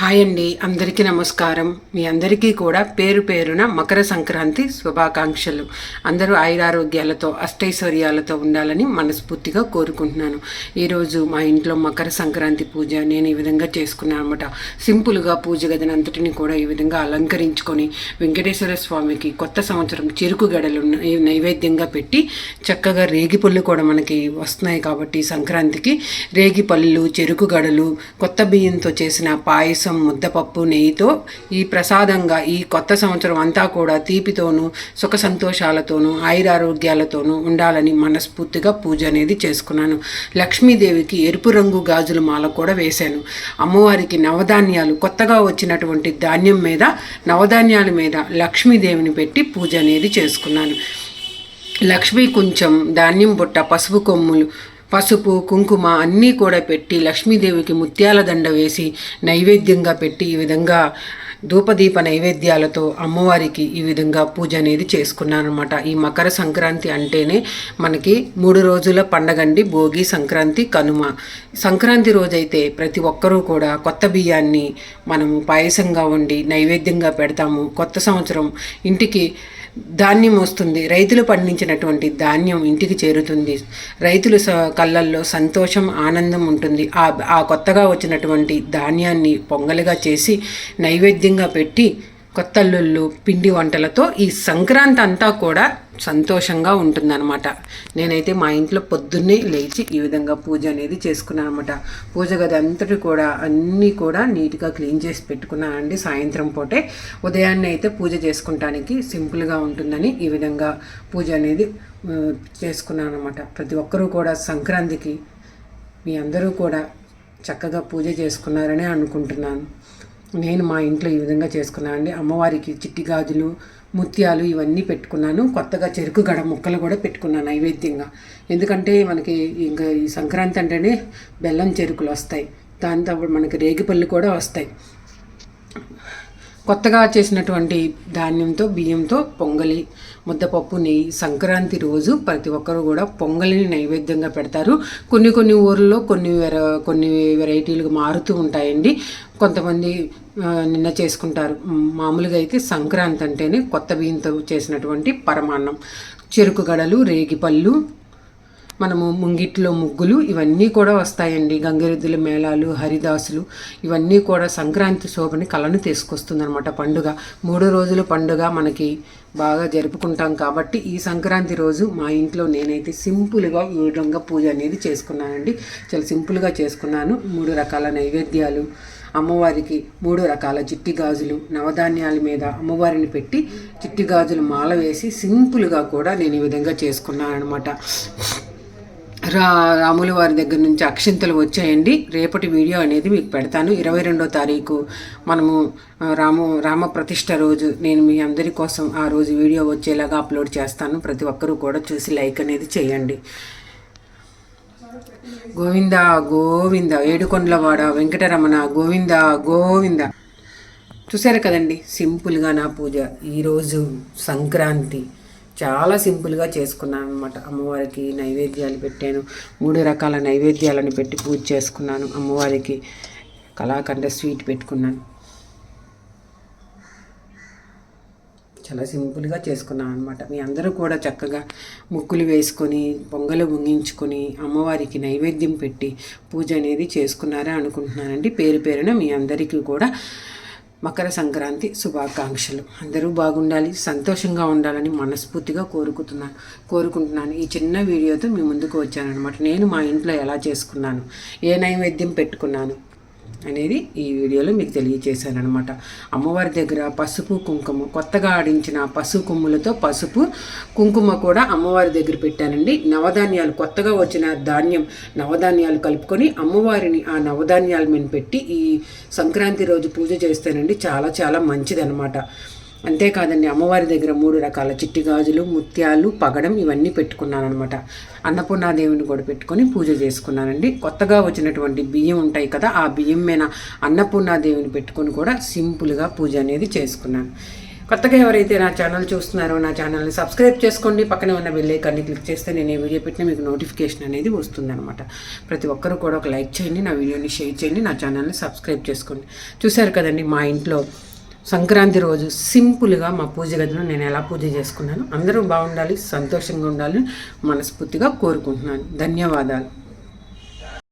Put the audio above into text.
Hi అండి అందరికీ నమస్కారం. మీ అందరికీ కూడా పేరు పేరున మకర సంక్రాంతి శుభాకాంక్షలు. అందరూ ఆయురారోగ్యాలతో అష్టైశ్వర్యాలతో ఉండాలని మనస్ఫూర్తిగా కోరుకుంటున్నాను. ఈరోజు మా ఇంట్లో మకర సంక్రాంతి పూజ నేను ఈ విధంగా చేసుకున్నాను అనమాట సింపుల్గా పూజ గదినంతటిని కూడా ఈ విధంగా అలంకరించుకొని వెంకటేశ్వర స్వామికి కొత్త సంవత్సరం చెరుకు గడలు నైవేద్యంగా పెట్టి చక్కగా రేగి పళ్ళు కూడా మనకి వస్తున్నాయి కాబట్టి సంక్రాంతికి. రేగి పళ్ళు చెరుకు గడలు కొత్త బియ్యంతో చేసిన పాయసం ముద్దపప్పు నెయ్యితో ఈ ప్రసాదంగా ఈ కొత్త సంవత్సరం అంతా కూడా తీపితోనూ సుఖ సంతోషాలతోనూ ఆయురారోగ్యాలతోనూ ఉండాలని మనస్ఫూర్తిగా పూజ అనేది చేసుకున్నాను. లక్ష్మీదేవికి ఎరుపు రంగు గాజుల మాల కూడా వేశాను. అమ్మవారికి నవధాన్యాలు కొత్తగా వచ్చినటువంటి ధాన్యం మీద నవధాన్యాల మీద లక్ష్మీదేవిని పెట్టి పూజ అనేది చేసుకున్నాను. లక్ష్మీ కొంచెం ధాన్యం బుట్ట పసుపు కొమ్ములు పసుపు కుంకుమ అన్నీ కూడా పెట్టి లక్ష్మీదేవికి ముత్యాల దండ వేసి నైవేద్యంగా పెట్టి ఈ విధంగా ధూపదీప నైవేద్యాలతో అమ్మవారికి ఈ విధంగా పూజ అనేది చేసుకున్నారనమాట ఈ మకర సంక్రాంతి అంటేనే మనకి మూడు రోజుల పండగండి భోగి సంక్రాంతి కనుమ. సంక్రాంతి రోజైతే ప్రతి ఒక్కరూ కూడా కొత్త బియ్యాన్ని మనము పాయసంగా వండి నైవేద్యంగా పెడతాము. కొత్త సంవత్సరం ఇంటికి ధాన్యం వస్తుంది. రైతులు పండించినటువంటి ధాన్యం ఇంటికి చేరుతుంది. రైతుల స కళ్ళల్లో సంతోషం ఆనందం ఉంటుంది. ఆ ఆ కొత్తగా వచ్చినటువంటి ధాన్యాన్ని పొంగలిగా చేసి నైవేద్యంగా పెట్టి కొత్త అల్లుళ్ళు పిండి వంటలతో ఈ సంక్రాంతి అంతా కూడా సంతోషంగా ఉంటుందన్నమాట. నేనైతే మా ఇంట్లో పొద్దున్నే లేచి ఈ విధంగా పూజ అనేది చేసుకున్నాను అనమాట పూజ గది అంతటి కూడా అన్నీ కూడా నీట్గా క్లీన్ చేసి పెట్టుకున్నానండి సాయంత్రం పూటే. ఉదయాన్నే అయితే పూజ చేసుకుంటానికి సింపుల్గా ఉంటుందని ఈ విధంగా పూజ అనేది చేసుకున్నాను అనమాట ప్రతి ఒక్కరూ కూడా సంక్రాంతికి మీ అందరూ కూడా చక్కగా పూజ చేసుకున్నారని అనుకుంటున్నాను. నేను మా ఇంట్లో ఈ విధంగా చేసుకున్నానండి అమ్మవారికి చిట్టి గాజులు ముత్యాలు ఇవన్నీ పెట్టుకున్నాను. కొత్తగా చెరుకు గడ ముక్కలు కూడా పెట్టుకున్నాను నైవేద్యంగా. ఎందుకంటే మనకి ఇంకా ఈ సంక్రాంతి అంటేనే బెల్లం చెరుకులు వస్తాయి. దాంతో మనకి రేగిపళ్ళు కూడా వస్తాయి. కొత్తగా చేసినటువంటి ధాన్యంతో బియ్యంతో పొంగలి ముద్దపప్పు నెయ్యి సంక్రాంతి రోజు ప్రతి ఒక్కరు కూడా పొంగలిని నైవేద్యంగా పెడతారు. కొన్ని కొన్ని ఊర్లలో కొన్ని వెర కొన్ని వెరైటీలు మారుతూ ఉంటాయండి. కొంతమంది నిన్న చేసుకుంటారు. మామూలుగా అయితే సంక్రాంతి అంటేనే కొత్త బియ్యంతో చేసినటువంటి పరమాన్నం. చెరుకు గడలు రేగిపళ్ళు మనము ముంగిట్లో ముగ్గులు ఇవన్నీ కూడా వస్తాయండి. గంగిరెద్దుల మేళాలు హరిదాసులు ఇవన్నీ కూడా సంక్రాంతి శోభని కళను తీసుకొస్తుందన్నమాట పండుగ. మూడు రోజుల పండుగ మనకి బాగా జరుపుకుంటాం కాబట్టి ఈ సంక్రాంతి రోజు మా ఇంట్లో నేనైతే సింపుల్గా ఈ విధంగా పూజ అనేది చేసుకున్నానండి. చాలా సింపుల్గా చేసుకున్నాను. మూడు రకాల నైవేద్యాలు అమ్మవారికి మూడు రకాల చిట్టి గాజులు నవధాన్యాల మీద అమ్మవారిని పెట్టి చిట్టి గాజులు మాల వేసి సింపుల్గా కూడా నేను ఈ విధంగా చేసుకున్నాను అనమాట రా రాముల వారి దగ్గర నుంచి అక్షింతలు వచ్చాయండి. రేపటి వీడియో అనేది మీకు పెడతాను. ఇరవై రెండో తారీఖు మనము రాము రామ ప్రతిష్ట రోజు నేను మీ అందరి కోసం ఆ రోజు వీడియో వచ్చేలాగా అప్లోడ్ చేస్తాను. ప్రతి ఒక్కరూ కూడా చూసి లైక్ అనేది చేయండి. గోవింద గోవింద ఏడుకొండలవాడ వెంకటరమణ గోవింద గోవింద. చూసారు కదండి? సింపుల్గా నా పూజ. ఈరోజు సంక్రాంతి. చాలా సింపుల్గా చేసుకున్నాను అనమాట అమ్మవారికి నైవేద్యాలు పెట్టాను. మూడు రకాల నైవేద్యాలను పెట్టి పూజ చేసుకున్నాను అమ్మవారికి. కళాఖండ స్వీట్ పెట్టుకున్నాను. చాలా సింపుల్గా చేసుకున్నాను అనమాట మీ అందరూ కూడా చక్కగా ముక్కులు వేసుకొని పొంగలు ముంగించుకొని అమ్మవారికి నైవేద్యం పెట్టి పూజ అనేది చేసుకున్నారా అనుకుంటున్నానండి. పేరు పేరున మీ అందరికీ కూడా మకర సంక్రాంతి శుభాకాంక్షలు. అందరూ బాగుండాలి సంతోషంగా ఉండాలని మనస్ఫూర్తిగా కోరుకుంటున్నాను కోరుకుంటున్నాను. ఈ చిన్న వీడియోతో మీ ముందుకు వచ్చాను అనమాట నేను మా ఇంట్లో ఎలా చేసుకున్నాను ఏ నైవేద్యం పెట్టుకున్నాను అనేది ఈ వీడియోలో మీకు తెలియజేశాను అమ్మవారి దగ్గర పసుపు కుంకుమ కొత్తగా ఆడించిన పసుపు కొమ్ములతో పసుపు కుంకుమ కూడా అమ్మవారి దగ్గర పెట్టానండి. నవధాన్యాలు కొత్తగా వచ్చిన ధాన్యం నవధాన్యాలు కలుపుకొని అమ్మవారిని ఆ నవధాన్యాల మీద పెట్టి ఈ సంక్రాంతి రోజు పూజ చేస్తానండి చాలా చాలా మంచిదనమాట అంతేకాదండి అమ్మవారి దగ్గర మూడు రకాల చిట్టి గాజులు ముత్యాలు పగడం ఇవన్నీ పెట్టుకున్నానమాట అన్నపూర్ణాదేవిని కూడా పెట్టుకొని పూజ చేసుకున్నానండి. కొత్తగా వచ్చినటువంటి బియ్యం ఉంటాయి కదా ఆ బియ్యం మీద అన్నపూర్ణాదేవిని పెట్టుకొని కూడా సింపుల్గా పూజ అనేది చేసుకున్నాను. కొత్తగా ఎవరైతే నా ఛానల్ చూస్తున్నారో నా ఛానల్ని సబ్స్క్రైబ్ చేసుకోండి. పక్కనే ఉన్న బెల్లైకాన్ని క్లిక్ చేస్తే నేను ఏ వీడియో పెట్టినా మీకు నోటిఫికేషన్ అనేది వస్తుందన్నమాట. ప్రతి ఒక్కరూ కూడా ఒక లైక్ చేయండి నా వీడియోని షేర్ చేయండి నా ఛానల్ని సబ్స్క్రైబ్ చేసుకోండి. చూశారు కదండి మా ఇంట్లో సంక్రాంతి రోజు సింపుల్గా మా పూజ గదిలో నేను ఎలా పూజ చేసుకున్నాను అందరూ బాగుండాలి సంతోషంగా ఉండాలని మనస్ఫూర్తిగా కోరుకుంటున్నాను. ధన్యవాదాలు.